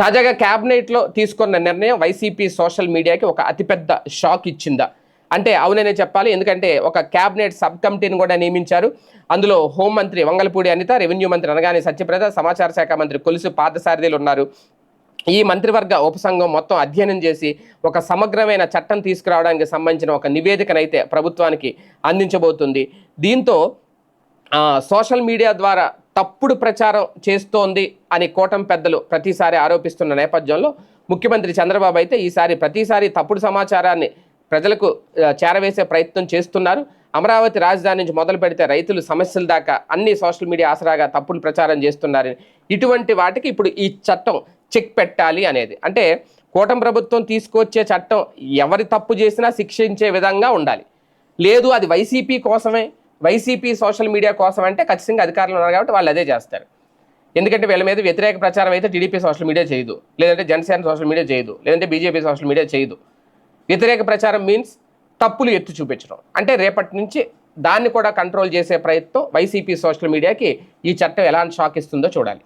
తాజాగా క్యాబినెట్లో తీసుకున్న నిర్ణయం వైసీపీ సోషల్ మీడియాకి ఒక అతిపెద్ద షాక్ ఇచ్చిందా. అంటే అవుననే చెప్పాలి. ఎందుకంటే ఒక క్యాబినెట్ సబ్ కమిటీని కూడా నియమించారు. అందులో హోంమంత్రి వంగలపూడి అనిత రెవెన్యూ మంత్రి అనగానే సత్యప్రద సమాచార శాఖ మంత్రి కొలుసు పార్థసారథిలు ఉన్నారు. ఈ మంత్రివర్గ ఉపసంఘం మొత్తం అధ్యయనం చేసి ఒక సమగ్రమైన చట్టం తీసుకురావడానికి సంబంధించిన ఒక నివేదికనైతే ప్రభుత్వానికి అందించబోతుంది. దీంతో సోషల్ మీడియా ద్వారా తప్పుడు ప్రచారం చేస్తోంది అని కూటం పెద్దలు ప్రతిసారి ఆరోపిస్తున్న నేపథ్యంలో ముఖ్యమంత్రి చంద్రబాబు అయితే ఈసారి ప్రతిసారి తప్పుడు సమాచారాన్ని ప్రజలకు చేరవేసే ప్రయత్నం చేస్తున్నారు. అమరావతి రాజధాని నుంచి మొదలు పెడితే రైతులు సమస్యల దాకా అన్ని సోషల్ మీడియా ఆసరాగా తప్పుడు ప్రచారం చేస్తున్నారని. ఇటువంటి వాటికి ఇప్పుడు ఈ చట్టం చెక్ పెట్టాలి అనేది. అంటే కూటమి ప్రభుత్వం తీసుకొచ్చే చట్టం ఎవరి తప్పు చేసినా శిక్షించే విధంగా ఉండాలి. లేదు అది వైసీపీ కోసమే వైసీపీ సోషల్ మీడియా కోసం అంటే ఖచ్చితంగా అధికారులు ఉన్నారు కాబట్టి వాళ్ళు అదే చేస్తారు. ఎందుకంటే వీళ్ళ మీద వ్యతిరేక ప్రచారం అయితే టీడీపీ సోషల్ మీడియా చేయదు. లేదంటే జనసేన సోషల్ మీడియా చేయదు. లేదంటే బీజేపీ సోషల్ మీడియా చేయదు. వ్యతిరేక ప్రచారం మీన్స్ తప్పులు ఎత్తి చూపించడం. అంటే రేపటి నుంచి దాన్ని కూడా కంట్రోల్ చేసే ప్రయత్నం వైసీపీ సోషల్ మీడియాకి ఈ చట్టం ఎలాంటి షాక్ ఇస్తుందో చూడాలి.